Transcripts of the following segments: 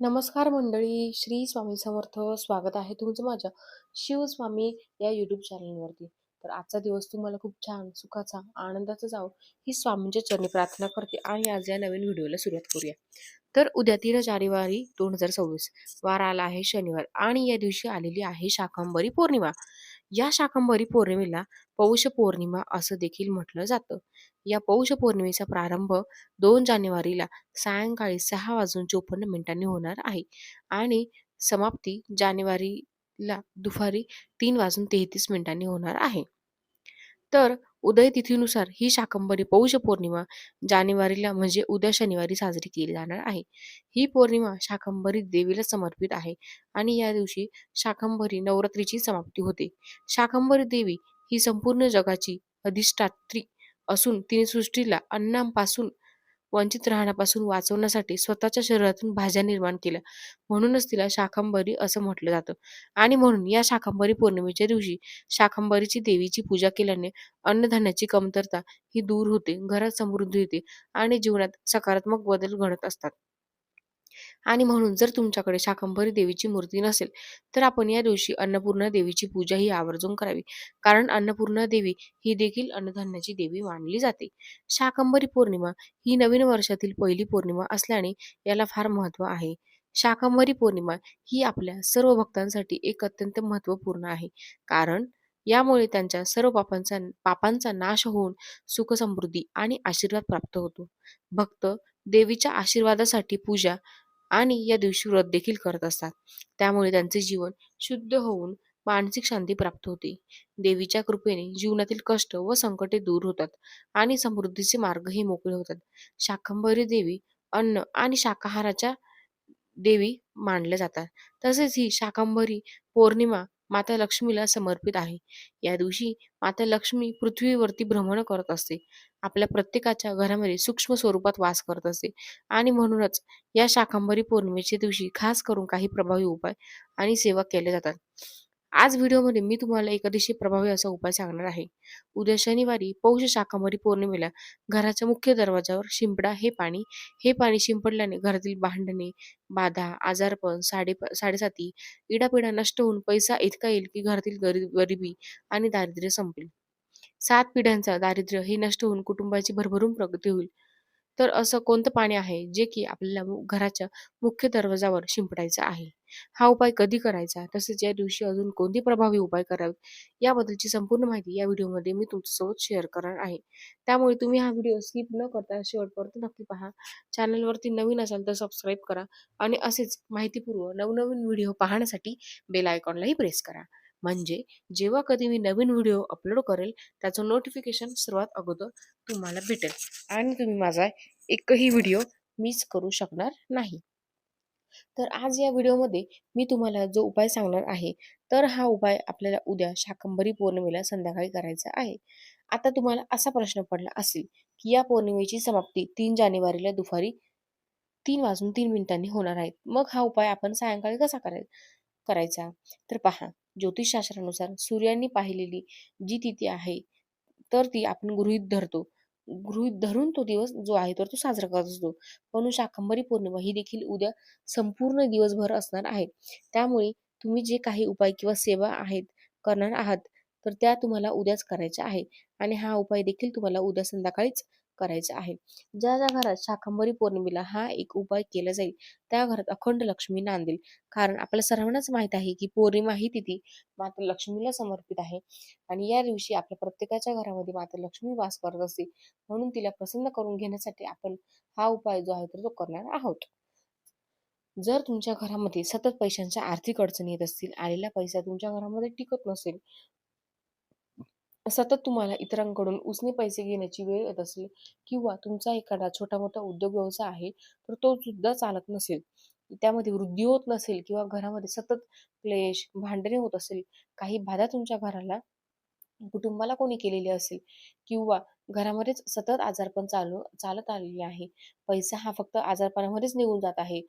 नमस्कार मंडळी श्री स्वामी समर्थ स्वागत आहे तुमचं माझ्या शिवस्वामी या युट्यूब चॅनलवरती तर आजचा दिवस तुम्हाला खूप छान सुखाचा आनंदाचा जावं ही स्वामींच्या चरणी प्रार्थना करते आणि आज या नवीन व्हिडिओला सुरुवात करूया. तर उद्या तीन जानेवारी दोन हजार सव्वीस वार आला आहे शनिवार आणि या दिवशी आलेली आहे शाकंभरी पौर्णिमा. या शाकंभरी पौर्णिमेला पौष पौर्णिमा असं देखील म्हटलं जातं. या पौष पौर्णिमेचा प्रारंभ दोन जानेवारीला सायंकाळी सहा वाजून चोपन्न मिनिटांनी होणार आहे आणि समाप्ती जानेवारीला दुपारी तीन वाजून तेहतीस मिनिटांनी होणार आहे. तर उदय तिथीनुसार ही शाकंभरी पौष पौर्णिमा जानेवारीला म्हणजे उद्या शनिवारी साजरी केली जाणार आहे. ही पौर्णिमा शाकंभरी देवीला समर्पित आहे आणि या दिवशी शाकंभरी नवरात्रीची समाप्ती होते. शाकंभरी देवी ही संपूर्ण जगाची अधिष्ठात्री असून तिने सृष्टीला अन्नापासून वंचित राहण्यापासून वाचवण्यासाठी स्वतःच्या शरीरातून भाज्या निर्माण केल्या. म्हणूनच तिला शाकंभरी असं म्हटलं जातं. आणि म्हणून या शाकंभरी पौर्णिमेच्या दिवशी शाकंभरीची देवीची पूजा केल्याने अन्नधान्याची कमतरता ही दूर होते घरात समृद्धी येते आणि जीवनात सकारात्मक बदल घडत असतात. आणि म्हणून जर तुमच्याकडे शाकंभरी देवीची मूर्ती नसेल तर आपण या दिवशी अन्नपूर्णा देवीची पूजा ही आवर्जून करावी. कारण अन्नपूर्णा देवी ही देखील अन्नधान्याची देवी मानली जाते. शाकंभरी पौर्णिमा ही नवीन वर्षातील पहिली पौर्णिमा असल्याने याला फार महत्त्व आहे. शाकंभरी पौर्णिमा ही आपल्या सर्व भक्तांसाठी एक अत्यंत महत्त्वपूर्ण आहे. कारण यामुळे त्यांच्या सर्व पापांचा पापांचा नाश होऊन सुख समृद्धी आणि आशीर्वाद प्राप्त होतो. भक्त देवीच्या आशीर्वादासाठी पूजा आणि या दिवशी व्रत देखील करत असतात. त्यामुळे त्यांचे जीवन शुद्ध होऊन मानसिक शांती प्राप्त होते. देवीच्या कृपेने जीवनातील कष्ट व संकटे दूर होतात आणि समृद्धीचे मार्गही मोकळे होतात. शाकंभरी देवी अन्न आणि शाकाहाराच्या देवी मानल्या जातात. तसेच ही शाकंभरी पौर्णिमा माता लक्ष्मीला समर्पित आहे. या दिवशी माता लक्ष्मी पृथ्वीवरती भ्रमण करत असते. आपल्या प्रत्येकाच्या घरामध्ये सूक्ष्म स्वरूपात वास करत असते. आणि म्हणूनच या शाकंभरी पौर्णिमेच्या दिवशी खास करून काही प्रभावी उपाय आणि सेवा केल्या जातात. आज व्हिडिओमध्ये मी तुम्हाला एक अतिशय प्रभावी असा उपाय सांगणार आहे. उद्या शनिवारी पौष शाकंभरी पौर्णिमेला घराच्या मुख्य दरवाजावर शिंपडा हे पाणी हे पाणी शिंपडल्याने घरातील भांडणे बाधा आजारपण साडे साडेसाती इडापिडा नष्ट होऊन पैसा इतका येईल की घरातील गरीब गरिबी आणि दारिद्र्य संपेल. सात पिढ्यांचा दारिद्र्य हे नष्ट होऊन कुटुंबाची भरभरून प्रगती होईल. तर असं कोणतं पाणी आहे जे की आपल्याला घराच्या मुख्य दरवाजावर शिंपडायचं आहे? हा उपाय कधी करायचा? तसेच या दिवशी अजून कोणते प्रभावी उपाय करावेत याबद्दलची संपूर्ण माहिती या व्हिडिओमध्ये मी तुमच्यासोबत शेअर करणार आहे. त्यामुळे तुम्ही हा व्हिडिओ स्किप न करता शेवटपर्यंत नक्की पहा. चॅनलवरती नवीन असाल तर सबस्क्राईब करा आणि असेच माहितीपूर्व नवनवीन व्हिडिओ पाहण्यासाठी बेल आयकॉनलाही प्रेस करा. म्हणजे जेव्हा कधी मी नवीन व्हिडिओ अपलोड करेल त्याचं नोटिफिकेशन सर्वात अगोदर तुम्हाला भेटेल आणि तुम्ही माझा एकही व्हिडिओ मिस करू शकणार नाही. तर आज या व्हिडिओमध्ये मी तुम्हाला जो उपाय सांगणार आहे तर हा उपाय आपल्याला उद्या शाकंभरी पौर्णिमेला संध्याकाळी करायचा आहे. आता तुम्हाला असा प्रश्न पडला असेल की या पौर्णिमेची समाप्ती तीन जानेवारीला दुपारी तीन वाजून तीन मिनिटांनी होणार आहे. मग हा उपाय आपण सायंकाळी कसा करायचा करायचा. तर पहा ज्योतिषशास्त्रानुसार सूर्याने पाहिलेली जी तिथी आहे तर ती आपण गृहीत धरतो. गृहीत धरून तो दिवस जो आहे तर तो साजरा करत असतो. म्हणून शाकंभरी पौर्णिमा ही देखील उद्या संपूर्ण दिवसभर असणार आहे. त्यामुळे तुम्ही जे काही उपाय किंवा सेवा आहेत करणार आहात तर त्या तुम्हाला उद्याच करायच्या आहे आणि हा उपाय देखील तुम्हाला उद्या संध्याकाळीच करायचा आहे. ज्या ज्या घरात शाकंभरी पौर्णिमेला हा एक उपाय केला जाईल त्या घरात अखंड लक्ष्मी नांदेल. कारण आपल्या सर्वांनाच माहीत आहे की पौर्णिमा ही तिथी माता लक्ष्मीला समर्पित आहे. आणि या दिवशी आपल्या प्रत्येकाच्या घरामध्ये माता लक्ष्मी वास करत असते. म्हणून तिला प्रसन्न करून घेण्यासाठी आपण हा उपाय जो आहे तर तो करणार आहोत. जर तुमच्या घरामध्ये सतत पैशांच्या आर्थिक अडचणी येत असतील आलेला पैसा तुमच्या घरामध्ये टिकत नसेल सतत तुम्हाला इतरांकडून उसने पैसे घेण्याची वेळ येत असेल किंवा तुमचा एखादा छोटा मोठा उद्योग व्यवसाय आहे तर तो सुद्धा चालत नसेल. त्यामध्ये वृद्धी होत नसेल किंवा घरामध्ये सतत क्लेश भांडणे होत असेल काही बाधा तुमच्या घराला कुटुंबाला कोणी केलेली असेल किंवा घरामध्येच सतत आजारपण चालू चालत आलेले आहे पैसा हा फक्त आजारपणामध्येच निघून जात आहे.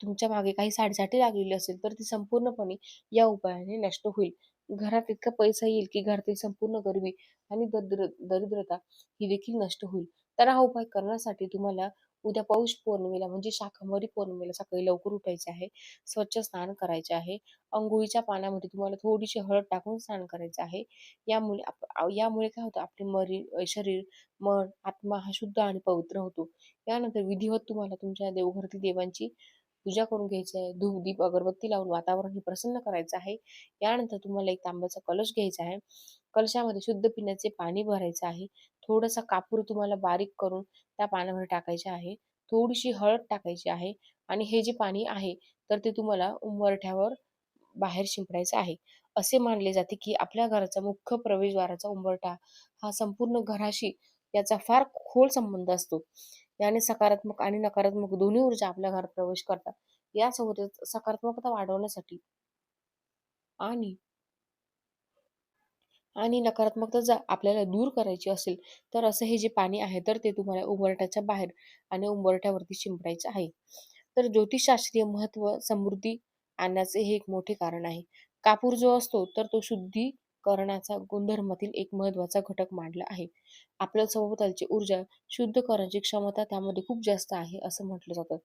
तुमच्या मागे काही साडेसाठी लागलेली असेल तर ती संपूर्णपणे या उपायाने नष्ट होईल. घरात इतका पैसा येईल की घरातील संपूर्ण गरिबी आणि दरिद्र दरिद्रता ही देखील नष्ट होईल. तर हा उपाय करण्यासाठी तुम्हाला उद्या पौष पौर्णिमेला म्हणजे शाकंभरी पौर्णिमेला सकाळी लवकर उठायचे आहे. स्वच्छ स्नान करायचे आहे. अंघोळीच्या पाण्यामध्ये तुम्हाला थोडीशी हळद टाकून स्नान करायचं आहे. यामुळे आप यामुळे काय होतं आपले मरी शरीर मन आत्मा हा शुद्ध आणि पवित्र होतो. यानंतर विधिवत तुम्हाला तुमच्या देवघरातील देवांची पूजा करून घ्यायची आहे धूप दीप अगरबत्ती लावून वातावरण हे प्रसन्न करायचं आहे. यानंतर तुम्हाला एक तांब्याचा कलश घ्यायचा आहे. कलशामध्ये शुद्ध पिण्याचे पाणी भरायचं आहे. थोडासा कापूर तुम्हाला बारीक करून त्या पाण्यामध्ये टाकायचे आहे. थोडीशी हळद टाकायची आहे आणि हे जे पाणी आहे तर ते तुम्हाला उंबरठ्यावर बाहेर शिंपडायचं आहे. असे मानले जाते की आपल्या घराचा मुख्य प्रवेशद्वाराचा उंबरठा हा संपूर्ण घराशी याचा फार खोल संबंध असतो. याने सकारात्मक आणि नकारात्मक दोन्ही ऊर्जा आपल्या घरात प्रवेश करतात. यासोबतच सकारात्मकता वाढवण्यासाठी आणि आणि नकारात्मकता जर आपल्याला दूर करायची असेल तर असं हे जे पाणी आहे तर ते तुम्हाला उंबरठ्याच्या बाहेर आणि उंबरठ्यावरती शिंपडायचं आहे. तर ज्योतिषशास्त्रीय महत्त्व समृद्धी आणण्याचे हे एक मोठे कारण आहे. कापूर जो असतो तर तो शुद्धी करण्याचा गुणधर्मातील एक महत्त्वाचा घटक मांडला आहे. आपल्या सभोवतालची ऊर्जा शुद्ध करण्याची क्षमता त्यामध्ये खूप जास्त आहे असं म्हटलं जातं.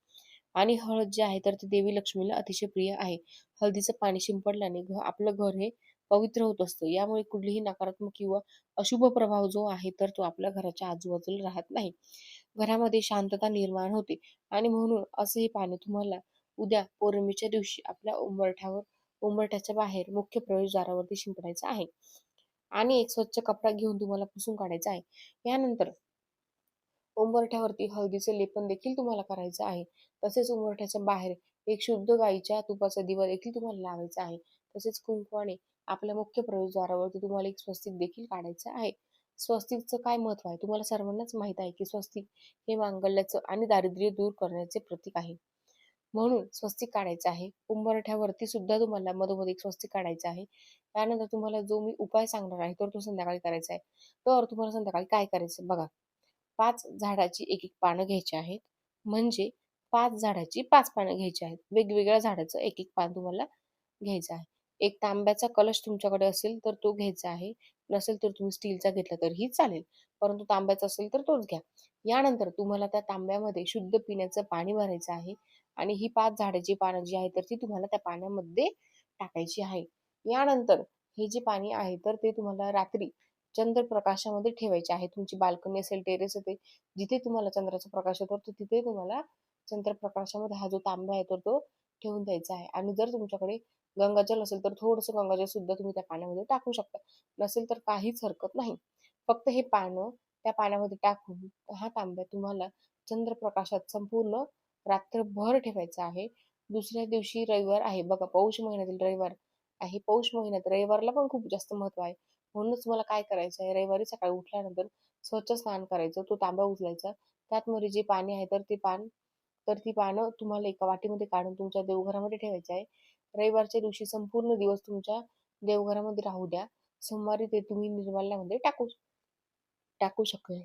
आणि हळद जे आहे तर ते देवी लक्ष्मीला अतिशय प्रिय आहे. हळदीचं पाणी शिंपडल्याने आपलं घर हे पवित्र होत असतं. यामुळे कुठलीही नकारात्मक किंवा अशुभ प्रभाव जो आहे तर तो आपल्या घराच्या आजूबाजूला राहत नाही. घरामध्ये शांतता निर्माण होते. आणि म्हणून असं हे पाणी तुम्हाला उद्या पौर्णिमेच्या दिवशी आपल्या उंबरठ्यावर उंबरठ्याच्या बाहेर मुख्य प्रवेशद्वारावरती शिंपडायचं आहे. आणि एक स्वच्छ कपडा घेऊन तुम्हाला पुसून काढायचा आहे. यानंतर उंबरठ्यावरती हळदीचे लेपन देखील तुम्हाला करायचं आहे. तसेच उंबरठ्याच्या बाहेर एक शुद्ध गाईच्या तुपाचा दिवा देखील तुम्हाला लावायचा आहे. तसेच कुंकवाने आपल्या मुख्य प्रवेशद्वारावरती तुम्हाला एक स्वस्तिक देखील काढायचं आहे. स्वस्तिकचं काय महत्त्व आहे? तुम्हाला सर्वांनाच माहीत आहे की स्वस्तिक हे मांगल्याचं आणि दारिद्र्य दूर करण्याचे प्रतीक आहे. म्हणून स्वस्तिक काढायचं आहे. उंबरठ्यावरती सुद्धा तुम्हाला मधोमध एक स्वस्तिक काढायचं आहे. त्यानंतर तुम्हाला जो मी उपाय सांगणार आहे तर तो संध्याकाळी करायचा आहे. तर तुम्हाला संध्याकाळी काय करायचं बघा. पाच झाडाची एक एक पानं घ्यायची आहेत. म्हणजे पाच झाडाची पाच पानं घ्यायची आहेत. वेगवेगळ्या झाडाचं एक एक पान तुम्हाला घ्यायचं आहे. एक तांब्याचा कलश तुमच्याकडे असेल तर तो घ्यायचा आहे. नसेल तर तुम्ही स्टीलचा घेतला तरीही चालेल. परंतु तांब्याचा असेल तर तोच घ्या. यानंतर तुम्हाला त्या तांब्यामध्ये शुद्ध पिण्याचं पाणी भरायचं आहे. आणि ही पाच झाडाची पानं जी आहे तर ती तुम्हाला त्या पाण्यामध्ये टाकायची आहे. यानंतर हे जे पाणी आहे तर ते तुम्हाला रात्री चंद्रप्रकाशामध्ये ठेवायचे आहे. तुमची बाल्कनी असेल टेरेस असेल जिथे तुम्हाला चंद्राचा प्रकाश येतो तर तिथे तुम्हाला चंद्रप्रकाशामध्ये हा जो तांबा आहे तर तो ठेवून द्यायचा आहे. आणि जर तुमच्याकडे गंगाजल असेल तर थोडंसं गंगाजल सुद्धा तुम्ही त्या पाण्यामध्ये टाकू शकता. नसेल तर काहीच हरकत नाही. फक्त हे पानं त्या पाण्यामध्ये टाकून हा तांब्या तुम्हाला चंद्रप्रकाशात संपूर्ण रात्रभर ठेवायचा आहे. दुसऱ्या दिवशी रविवार आहे. बघा पौष महिन्यातील रविवार आहे. पौष महिन्यात रविवारला पण खूप जास्त महत्त्व आहे. म्हणूनच मला काय करायचं आहे? रविवारी सकाळी उठल्यानंतर स्वच्छ स्नान करायचं. तो तांब्या उचलायचा. त्यातमध्ये जे पाणी आहे तर ते पान तर ती पानं तुम्हाला एका वाटीमध्ये काढून तुमच्या देवघरामध्ये ठेवायचे आहे. रविवारच्या दिवशी संपूर्ण दिवस तुमच्या देवघरामध्ये राहू द्या. सोमवारी ते तुम्ही निर्माल्यामध्ये टाकू टाकू शकले.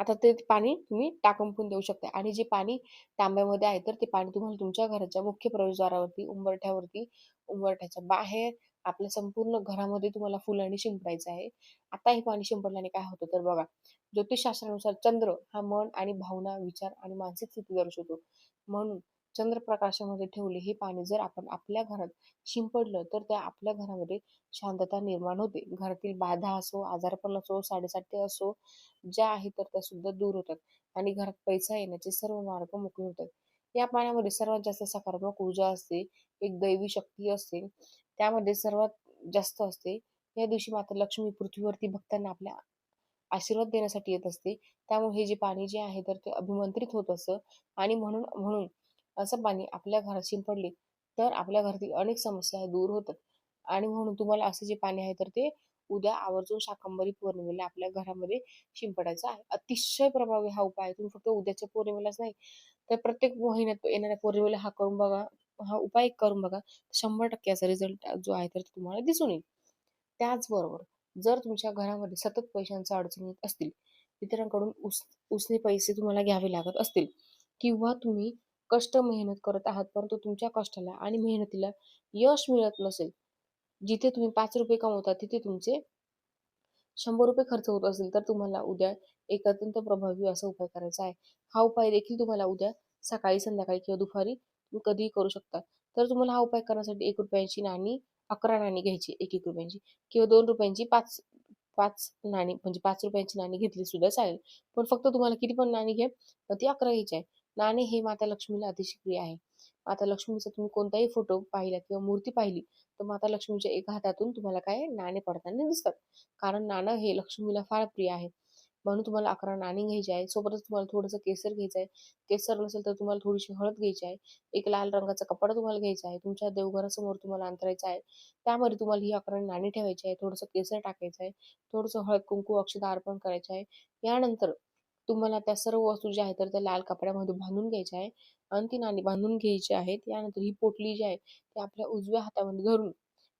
आता ते पाणी तुम्ही टाकून पण देऊ शकता. आणि जे पाणी तांब्यामध्ये आहे तर ते पाणी तुम्हाला तुमच्या घराच्या मुख्य प्रवेशद्वारावरती उंबरठ्यावरती उंबरठ्याच्या बाहेर आपल्या संपूर्ण घरामध्ये तुम्हाला फुलांनी शिंपडायचं आहे. आता हे पाणी शिंपडल्याने काय होतं तर बघा ज्योतिषशास्त्रानुसार चंद्र हा मन आणि भावना विचार आणि मानसिक स्थिती दर्शवतो. म्हणून चंद्रप्रकाशामध्ये ठेवले हे पाणी जर आपण आपल्या घरात शिंपडलं तर त्या आपल्या घरामध्ये शांतता निर्माण होते. घरातील बाधा असो आजारपण असो साडेसाती असो ज्या आहेत तर त्या सुद्धा दूर होतात आणि घरात पैसा येण्याचे सर्व मार्ग मोकळे होतात. या पाण्यामध्ये सर्वात जास्त सकारात्मक ऊर्जा असते एक दैवी शक्ती असते. त्यामध्ये सर्वात जास्त असते या दिवशी मात्र लक्ष्मी पृथ्वीवरती भक्तांना आपल्या आशीर्वाद देण्यासाठी येत असते. त्यामुळे हे जे पाणी जे आहे तर ते अभिमंत्रित होत असतं आणि म्हणून म्हणून असं पाणी आपल्या घरात शिंपडले तर आपल्या घरातील अनेक समस्या दूर होतात. आणि म्हणून तुम्हाला असं जे पाणी आहे तर ते उद्या आवर्जून शाकंभरी पौर्णिमेला आपल्या घरामध्ये शिंपडायचं आहे. अतिशय प्रभावी हा उपाय आहे. तुम्ही फक्त उद्याच्या पौर्णिमेलाच नाही तर प्रत्येक महिन्यात येणाऱ्या पौर्णिमेला हा करून बघा हा उपाय करून बघा. शंभर टक्क्याचा रिझल्ट जो आहे तर तुम्हाला दिसून येईल. त्याचबरोबर जर तुमच्या घरामध्ये सतत पैशांचा अडचण येत असतील इतरांकडून उस उसने पैसे तुम्हाला घ्यावे लागत असतील किंवा तुम्ही कष्ट मेहनत करत आहात परंतु तुमच्या कष्टाला आणि मेहनतीला यश मिळत नसेल. जिथे तुम्ही पाच रुपये कमवता तिथे तुमचे शंभर रुपये खर्च होत असेल तर तुम्हाला उद्या एक अत्यंत प्रभावी असा उपाय करायचा आहे. हा उपाय देखील तुम्हाला उद्या सकाळी संध्याकाळी किंवा दुपारी तुम्ही कधीही करू शकता. तर तुम्हाला हा उपाय करण्यासाठी एक रुपयांची नाणी अकरा नाणी घ्यायची एक एक रुपयांची किंवा दोन रुपयांची पाच पाच नाणी म्हणजे पाच रुपयांची नाणी घेतली सुद्धा चालेल. पण फक्त तुम्हाला किती पण नाणी घ्या ती अकरा घ्यायची आहे. नाणे हे माता लक्ष्मीला अतिशय प्रिय आहे. माता लक्ष्मीचा तुम्ही कोणताही फोटो पाहिला किंवा मूर्ती पाहिली तर माता लक्ष्मीच्या एका हातातून तुम्हाला काय नाणे पडताना दिसतात. कारण नाणं हे लक्ष्मीला फार प्रिय आहे. म्हणून तुम्हाला अकरा नाणी घ्यायची आहे सोबतच तुम्हाला थोडंसं केसर घ्यायचं आहे. केसर नसेल तर तुम्हाला थोडीशी हळद घ्यायची आहे. एक लाल रंगाचा कपडा तुम्हाला घ्यायचा आहे. तुमच्या देवघरासमोर तुम्हाला अंतरायचा आहे. त्यामध्ये तुम्हाला ही अकरा नाणी ठेवायची आहे. थोडंसं केसर टाकायचं आहे. थोडंसं हळद कुंकू अक्षता अर्पण करायचं आहे. यानंतर तुम्हाला त्या सर्व वस्तू ज्या आहेत तर त्या लाल कपड्यामध्ये बांधून घ्यायच्या आहे. आणि ती नाणी बांधून घ्यायची आहेत. यानंतर ही पोटली जी आहे ती आपल्या उजव्या हातामध्ये धरून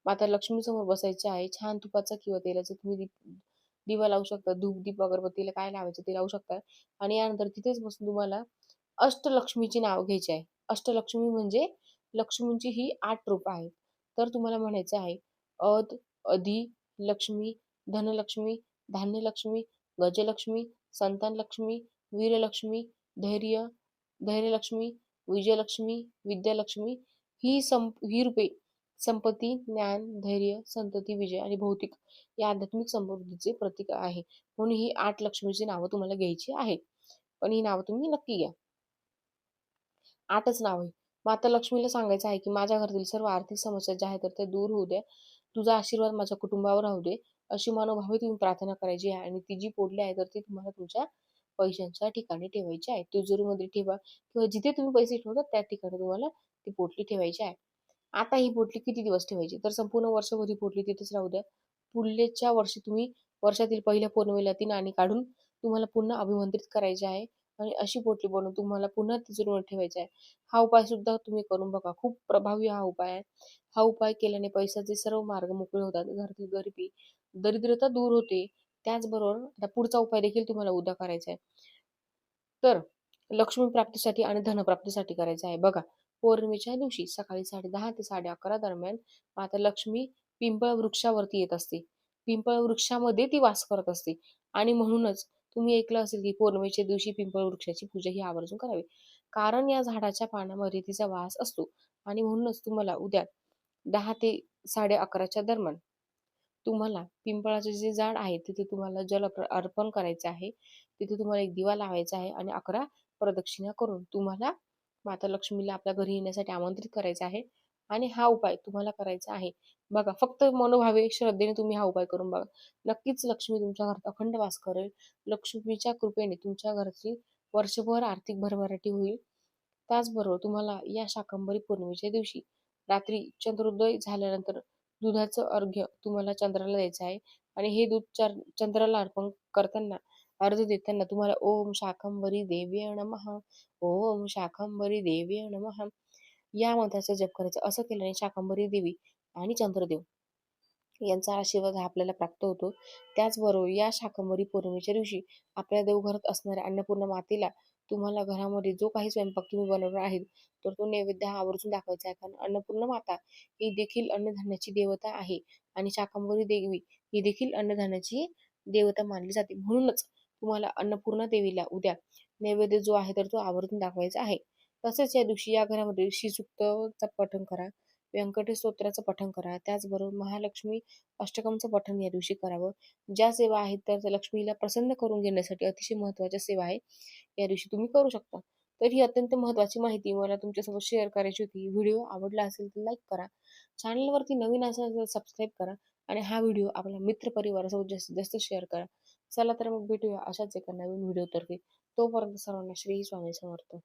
माता लक्ष्मीसमोर बसायची आहे. छान तुपाचा किंवा तेलाचा तुम्ही दिवा लावू शकता. धूप दीप अगरबत्तीला काय लावायचं ते लावू शकता. आणि यानंतर तिथेच बसून तुम्हाला अष्टलक्ष्मीची नाव घ्यायची आहे. अष्टलक्ष्मी म्हणजे लक्ष्मींची ही आठ रूप आहेत. तर तुम्हाला म्हणायचं आहे अद अधि लक्ष्मी धनलक्ष्मी धान्यलक्ष्मी गजलक्ष्मी संतानलक्ष्मी वीरलक्ष्मी धैर्य धैर्यलक्ष्मी विजयलक्ष्मी विद्यालक्ष्मी ही संप ही रूपे संपत्ती ज्ञान धैर्य संतती विजय आणि भौतिक या आध्यात्मिक समृद्धीचे प्रतीक आहे. म्हणून ही आठ लक्ष्मीची नावं तुम्हाला घ्यायची आहेत. पण ही नावं तुम्ही नक्की घ्या. आठच नाव आहे. माता लक्ष्मीला सांगायचं आहे की माझ्या घरातील सर्व आर्थिक समस्या ज्या आहेत तर त्या दूर होऊ द्या. तुझा आशीर्वाद माझ्या कुटुंबावर राहू दे. अशी मनोभावे तुम्ही प्रार्थना करायची आहे आणि ती जी पोडली आहे तर ती तुम्हाला तुमच्या पैशांच्या ठिकाणी ठेवायची आहे. तिजोरीमध्ये ठेवा किंवा जिथे तुम्ही पैसे ठेवतात त्या ठिकाणी तुम्हाला ती पोटली ठेवायची आहे. आता ही पोटली किती दिवस ठेवायची? तर संपूर्ण वर्षभर ही पोटली तिथेच राहू द्या. पुढल्याच्या वर्षी तुम्ही वर्षातील पहिल्या पौर्णिमेला ती नाणी काढून तुम्हाला पुन्हा अभिमंत्रित करायचे आहे आणि अशी पोटली बनवून तुम्हाला पुन्हा तिजोरीवर ठेवायची आहे. हा उपाय सुद्धा तुम्ही करून बघा. खूप प्रभावी हा उपाय आहे. हा उपाय केल्याने पैशाचे सर्व मार्ग मोकळे होतात. घरातील गरिबी दरिद्रता दूर होते. त्याचबरोबर आता पुढचा उपाय देखील तुम्हाला उद्या करायचा आहे तर लक्ष्मी प्राप्तीसाठी आणि धनप्राप्तीसाठी करायचा आहे. बघा पौर्णिमेच्या दिवशी सकाळी साडे दहा ते साडे अकरा दरम्यान माता लक्ष्मी पिंपळ वृक्षावरती येत असते. पिंपळ वृक्षामध्ये ती वास करत असते. आणि म्हणूनच तुम्ही ऐकलं असेल की पौर्णिमेच्या दिवशी पिंपळ वृक्षाची पूजा ही आवर्जून करावी. कारण या झाडाच्या पानामध्ये तिचा वास असतो. आणि म्हणूनच तुम्हाला उद्या दहा ते साडे अकराच्या दरम्यान तुम्हाला पिंपळाचे जे झाड आहे तिथे तुम्हाला जल अर्पण करायचे आहे. तिथे तुम्हाला एक दिवा लावायचा आहे आणि अकरा प्रदक्षिणा करून तुम्हाला माता लक्ष्मीला आपल्या घरी येण्यासाठी आमंत्रित करायचं आहे आणि हा उपाय तुम्हाला करायचा आहे. बघा फक्त मनोभावे श्रद्धेने तुम्ही हा उपाय करून बघा. नक्कीच लक्ष्मी तुमच्या घरात अखंड वास करेल. लक्ष्मीच्या कृपेने तुमच्या घराची वर्षभर आर्थिक भरभराटी होईल. त्याचबरोबर तुम्हाला या शाकंभरी पौर्णिमेच्या दिवशी रात्री चंद्रोदय झाल्यानंतर दुधाचं अर्घ्य तुम्हाला चंद्राला द्यायचं आहे. आणि हे दूध चंद्राला अर्पण करताना अर्ज देताना तुम्हाला ओम शाकंभरी देवी नमः ओम शाकंभरी देवी नमः. या मंत्राचा जप करायचा असं केल्याने शाकंभरी देवी आणि चंद्रदेव यांचा आशीर्वाद हा आपल्याला प्राप्त होतो. त्याचबरोबर या शाकंभरी पौर्णिमेच्या दिवशी आपल्या देवघरात असणाऱ्या अन्नपूर्ण मातेला तुम्हाला घरामध्ये जो काही स्वयंपाक तुम्ही बनवणार आहेत तर तो नैवेद्य हा आवर्जून दाखवायचा आहे. कारण अन्नपूर्ण माता ही देखील अन्नधान्याची देवता आहे आणि शाकंभरी देवी ही देखील अन्नधान्याची देवता मानली जाते. म्हणूनच तुम्हाला अन्नपूर्णा देवीला उद्या नैवेद्य जो आहे तर तो आवर्जून दाखवायचा आहे. तसेच या दिवशी या घरामध्ये श्रीसुक्तचं पठण करा. व्यंकटेश स्तोत्राचं पठण करा त्याचबरोबर महालक्ष्मी अष्टकमचं पठण या दिवशी करावं. ज्या सेवा आहेत तर लक्ष्मीला प्रसन्न करून घेण्यासाठी अतिशय महत्त्वाच्या सेवा आहे. या दिवशी तुम्ही करू शकता. तर ही अत्यंत महत्त्वाची माहिती. मला तुमच्यासोबत शेअर करायची होती. व्हिडिओ आवडला असेल तर लाईक करा. चॅनलवरती नवीन असेल तर सबस्क्राईब करा. आणि हा व्हिडिओ आपल्या मित्र परिवारासोबत जास्तीत जास्त शेअर करा. चला तर मग भेटूया अशाच एका नवीन व्हिडिओ तर्फे तोपर्यंत सर्वांना श्री स्वामी समर्थ.